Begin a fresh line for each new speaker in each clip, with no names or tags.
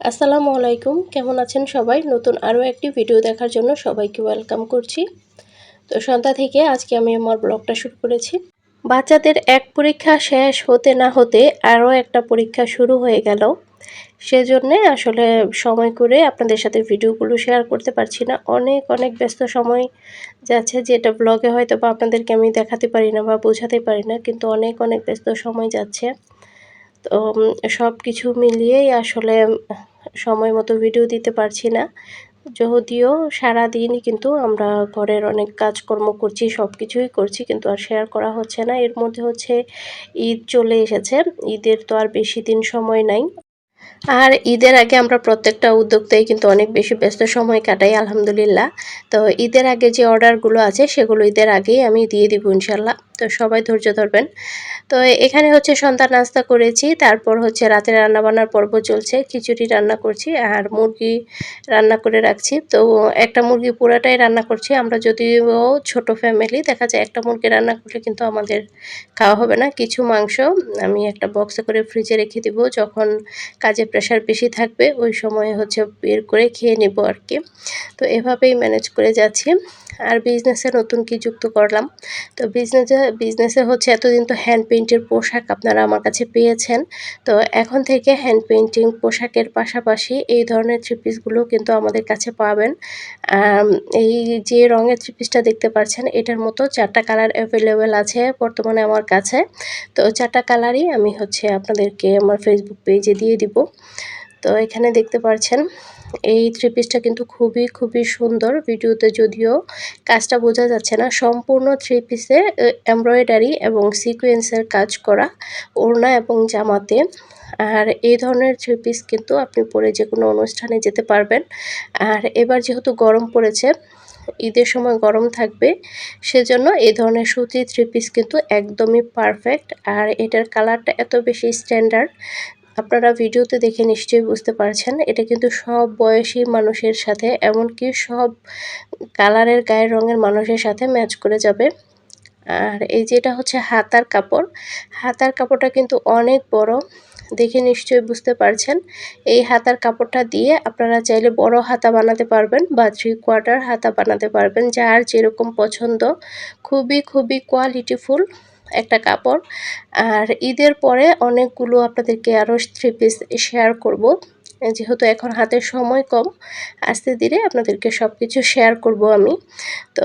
আসসালামু আলাইকুম। কেমন আছেন সবাই? নতুন আরও একটি ভিডিও দেখার জন্য সবাইকে ওয়েলকাম করছি। তো সন্ধ্যা থেকে আজকে আমি আমার ব্লগটা শুরু করেছি। বাচ্চাদের এক পরীক্ষা শেষ হতে না হতে আরও একটা পরীক্ষা শুরু হয়ে গেল। সেজন্যে আসলে সময় করে আপনাদের সাথে ভিডিওগুলো শেয়ার করতে পারছি না। অনেক অনেক ব্যস্ত সময় যাচ্ছে যেটা ব্লগে হয়তো বা আপনাদেরকে আমি দেখাতে পারি না বা বোঝাতে পারি না, কিন্তু অনেক অনেক ব্যস্ত সময় যাচ্ছে। তো সব কিছু মিলিয়েই আসলে সময় মতো ভিডিও দিতে পারছি না। যদিও সারাদিনই কিন্তু আমরা ঘরের অনেক কাজকর্ম করছি সব কিছুই করছি, কিন্তু আর শেয়ার করা হচ্ছে না। এর মধ্যে হচ্ছে ঈদ চলে এসেছে। ঈদের তো আর বেশি দিন সময় নাই। আর ঈদের আগে আমরা প্রত্যেকটা উদ্যোক্তাই কিন্তু অনেক বেশি ব্যস্ত সময় কাটাই, আলহামদুলিল্লাহ। তো ঈদের আগে যে অর্ডারগুলো আছে, সেগুলো ঈদের আগেই আমি দিয়ে দিব ইনশাল্লাহ তো সবাই ধৈর্য ধরবেন। তো এখানে হচ্ছে সন্ধ্যা নাস্তা করেছি, তারপর হচ্ছে রাতে রান্নাবান্নার পর্ব চলছে, খিচুড়ি রান্না করছি আর মুরগি রান্না করে রাখছি। তো একটা মুরগি পুরাটাই রান্না করছি, আমরা যদিও ছোট ফ্যামিলি, দেখা যায় একটা মুরগি রান্না করলে কিন্তু আমাদের খাওয়া হবে না। কিছু মাংস আমি একটা বক্সে করে ফ্রিজে রেখে দিব, যখন কাজে প্রেশার বেশি থাকবে, ওই সময় হচ্ছে বের করে খেয়ে নেব আর কি। তো এভাবেই ম্যানেজ করে যাচ্ছি। আর বিজনেসে নতুন কি যুক্ত করলাম? তো বিজনেসে বিজনেসে হচ্ছে এতদিন তো হ্যান্ড পেইন্টের পোশাক আপনারা আমার কাছে পেয়েছেন। তো এখন থেকে হ্যান্ড পেইন্টিং পোশাকের পাশাপাশি এই ধরনের থ্রি পিসগুলো কিন্তু আমাদের কাছে পাবেন। এই যে রঙের থ্রি পিসটা দেখতে পাচ্ছেন, এটার মতো চারটা কালার অ্যাভেলেবেল আছে বর্তমানে আমার কাছে। তো চারটা কালারই আমি হচ্ছে আপনাদেরকে আমার ফেসবুক পেজে দিয়ে দিব। তো এখানে দেখতে পাচ্ছেন এই থ্রি পিসটা কিন্তু খুবই খুবই সুন্দর ভিডিওতে যদিও কাজটা বোঝা যাচ্ছে না। সম্পূর্ণ থ্রি পিসে এমব্রয়ডারি এবং সিকোয়েন্সের কাজ করা ওড়না এবং জামাতে। আর এই ধরনের থ্রি পিস কিন্তু আপনি পরে যে কোনো অনুষ্ঠানে যেতে পারবেন। আর এবার যেহেতু গরম পড়েছে, ঈদের সময় গরম থাকবে, সেজন্য এই ধরনের সুতি থ্রি পিস কিন্তু একদমই পারফেক্ট আর এটার কালারটা এত বেশি স্ট্যান্ডার্ড আপনারা ভিডিওতে দেখে নিশ্চয়ই বুঝতে পারছেন, এটা কিন্তু সব বয়সী মানুষের সাথে, এমনকি সব কালারের গায়ের রঙের মানুষের সাথে ম্যাচ করে যাবে। আর এই যেটা হচ্ছে হাতার কাপড়, হাতার কাপড়টা কিন্তু অনেক বড়, দেখে নিশ্চয়ই বুঝতে পারছেন। এই হাতার কাপড়টা দিয়ে আপনারা চাইলে বড় হাতা বানাতে পারবেন বা থ্রি কোয়ার্টার হাতা বানাতে পারবেন, যার যেরকম পছন্দ, খুবই খুবই কোয়ালিটিফুল একটা কাপড়। আর ঈদের পরে অনেকগুলো আপনাদেরকে আরও থ্রি পিস শেয়ার করব। যেহেতু এখন হাতের সময় কম, আস্তে ধীরে আপনাদেরকে সব কিছু শেয়ার করব আমি। তো,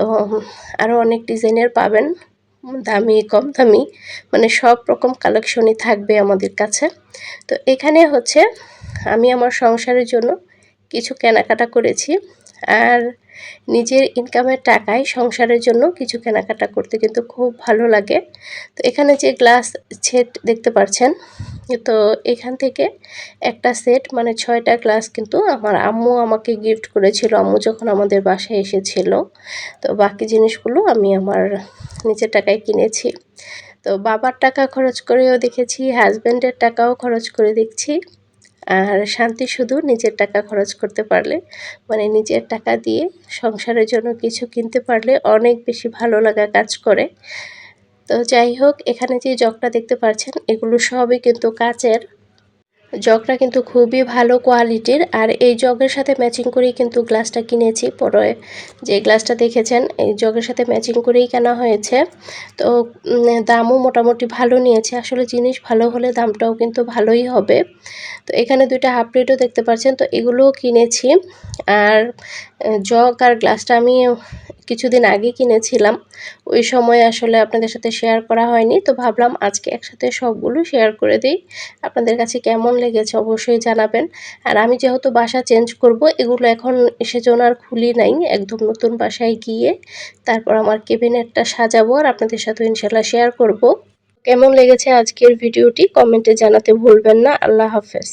আরও অনেক ডিজাইনের পাবেন, দামি, কম দামি মানে সব রকম কালেকশনই থাকবে আমাদের কাছে। তো এখানে হচ্ছে, আমি আমার সংসারের জন্য কিছু কেনাকাটা করেছি। আর নিজের ইনকামের টাকায় সংসারের জন্য কিছু কেনাকাটা করতে কিন্তু খুব ভালো লাগে। তো এখানে যে গ্লাস সেট দেখতে পাচ্ছেন তো এখান থেকে একটা সেট মানে ছয়টা গ্লাস কিন্তু আমার আম্মু আমাকে গিফট করেছিল। আম্মু যখন আমাদের বাসায় এসেছিল, তো বাকি জিনিসগুলো আমি আমার নিজের টাকায় কিনেছি। তো বাবার টাকা খরচ করেও দেখেছি হাজব্যান্ডের টাকাও খরচ করে দেখছি। আর শান্তি শুধু নিজের টাকা খরচ করতে পারলে মানে নিজের টাকা দিয়ে সংসারের জন্য কিছু কিনতে পারলে অনেক বেশি ভালো লাগা কাজ করে। তো যাই হোক, এখানে যে জগটা দেখতে পাচ্ছেন এগুলো সবই কিন্তু কাচের জগটা কিন্তু খুবই ভালো কোয়ালিটির আর এই জগের সাথে ম্যাচিং করেই কিন্তু গ্লাসটা কিনেছি পরে যে গ্লাসটা দেখেছেন, এই জগের সাথে ম্যাচিং করেই কেনা হয়েছে। তো দামও মোটামুটি ভালো নিয়েছে। আসলে জিনিস ভালো হলে দামটাও কিন্তু ভালোই হবে। তো, এখানে দুইটা হাফ প্লেটও দেখতে পাচ্ছেন। তো, এগুলোও কিনেছি। আর জগ আর গ্লাসটা আমি কিছুদিন আগে কিনেছিলাম। ওই সময় আসলে আপনাদের সাথে শেয়ার করা হয়নি, তো ভাবলাম আজকে একসাথে সবগুলো শেয়ার করে দিই। আপনাদের কাছে কেমন লেগেছে অবশ্যই জানাবেন। আর আমি যেহেতু বাসা চেঞ্জ করব, এগুলো এখন এসে সেজন্য আর খুলি নাই, একদম নতুন বাসায় গিয়ে তারপর আমার কেবিনেটটা সাজাবো আর আপনাদের সাথে ইনশাল্লাহ শেয়ার করব। কেমন লেগেছে আজকের ভিডিওটি কমেন্টে জানাতে ভুলবেন না, আল্লাহ হাফেজ।